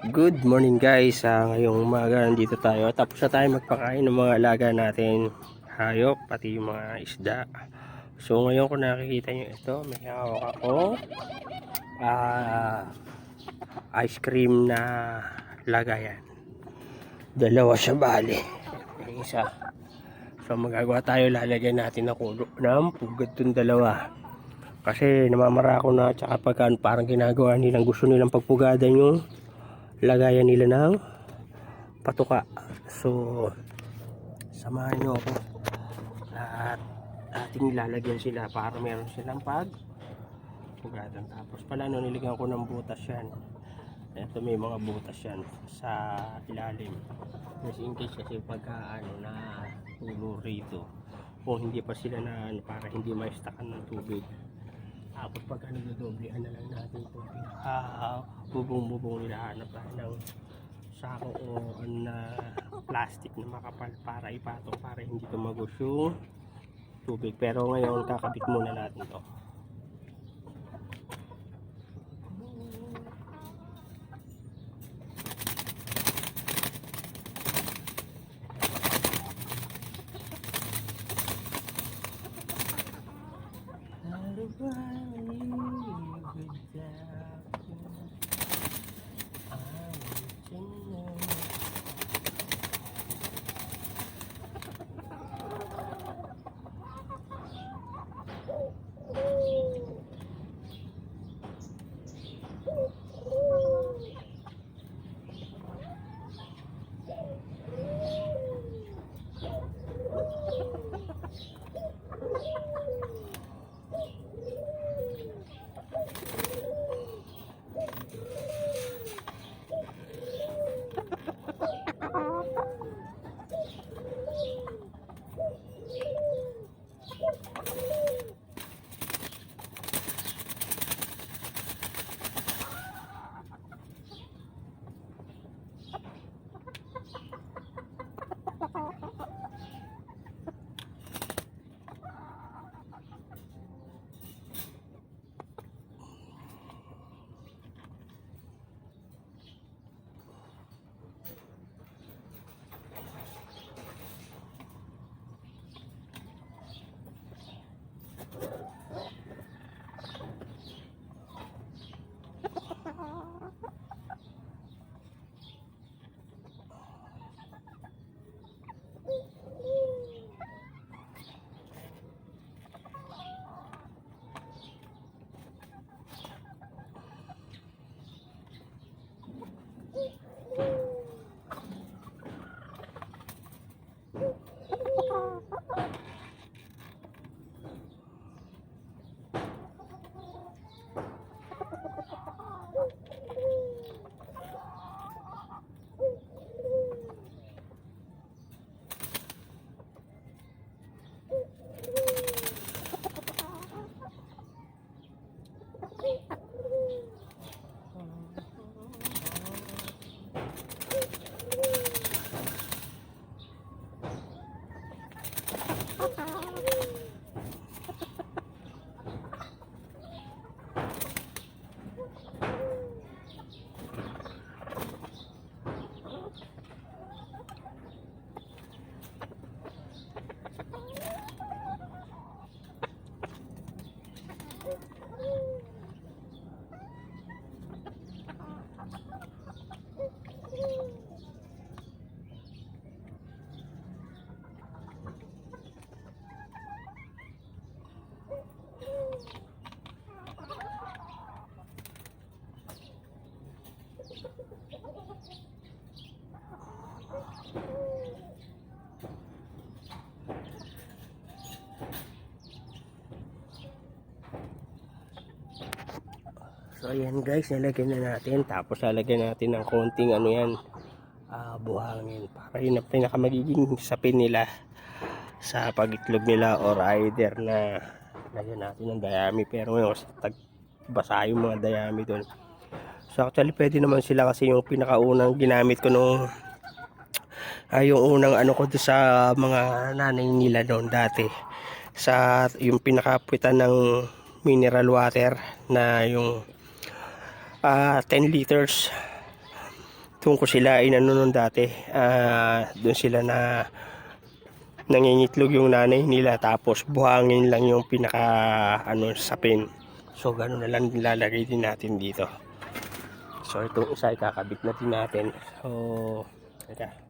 Good morning guys. Ah, ngayong umaga nandito tayo. Tapos na tayo magpakain ng mga alaga natin. Hayop, pati yung mga isda. So ngayon kung nakikita nyo ito, may hawak ako. Ah, ice cream na lagayan. Dalawa siya bali. Yung isa. So magagawa tayo, lalagyan natin ng kulo ng pugad tong dalawa. Kasi namamara ako na tsaka pagka parang ginagawa nilang gusto nilang pagpugadan yung lagayan nila ng patuka. So, samahan nyo ako. At ating ilalagyan sila para meron silang pag pugatan. Tapos pala no, niligyan ko ng butas yan. Ito may mga butas yan sa ilalim. Kasi in case kasi pagka ano na tulo rito kung hindi pa sila na ano, para hindi ma-stackan ng tubig tapos pag ano dodoblehan na lang natin ah bubong-bubong nila hanap tayo ng sako o ano na plastic na makapal para ipatong para hindi tumagos yung tubig. Pero ngayon kakabit muna natin to So ayan guys, nilagyan na natin. Tapos lalagyan natin ng konting ano yan, ah, buhangin. Para yun ang pinaka magiging sapin nila sa pagitlog nila or either na lagyan natin ng dayami. Pero ngayon kasi basa yung mga dayami doon. So actually pwede naman sila kasi yung pinakaunang ginamit ko nung ay yung unang ano ko sa mga nanay nila noon dati sa yung pinakapuitan ng mineral water na yung ah 10 liters doon ko sila inano nun dati. Ah, doon sila na nangingitlog yung nanay nila tapos buhangin lang yung pinaka ano sapin. So gano'n na lang nilalagay din natin dito. So itong isa ikakabit na natin. So teka.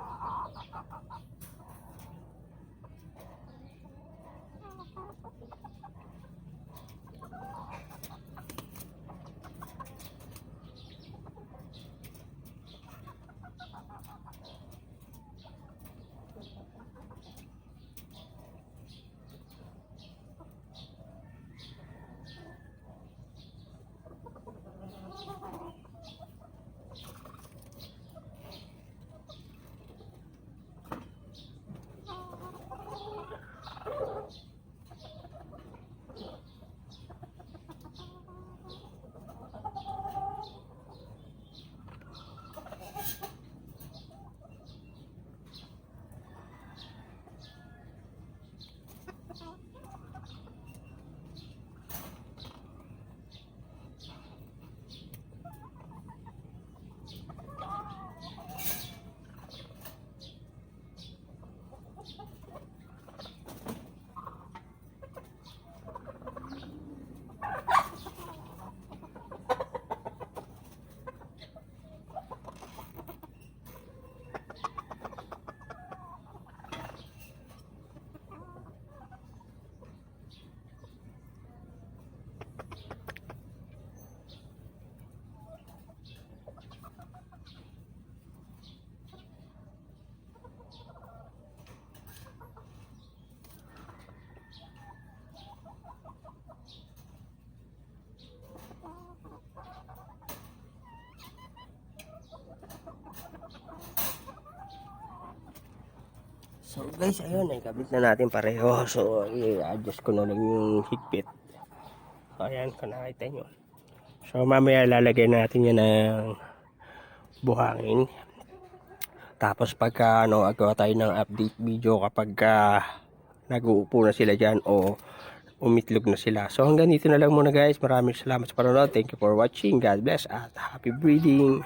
So guys, ayun, ay kabit na natin pareho. So i-adjust ko na lang yung higpit. Ayan, kung nakita nyo. So, mamaya lalagay natin yan ng buhangin. Tapos pagka ano, agawa tayo ng update video kapag ah, nag-uupo na sila dyan o umitlog na sila. So hanggang dito na lang muna guys. Maraming salamat sa panonood. Thank you for watching. God bless at happy breeding.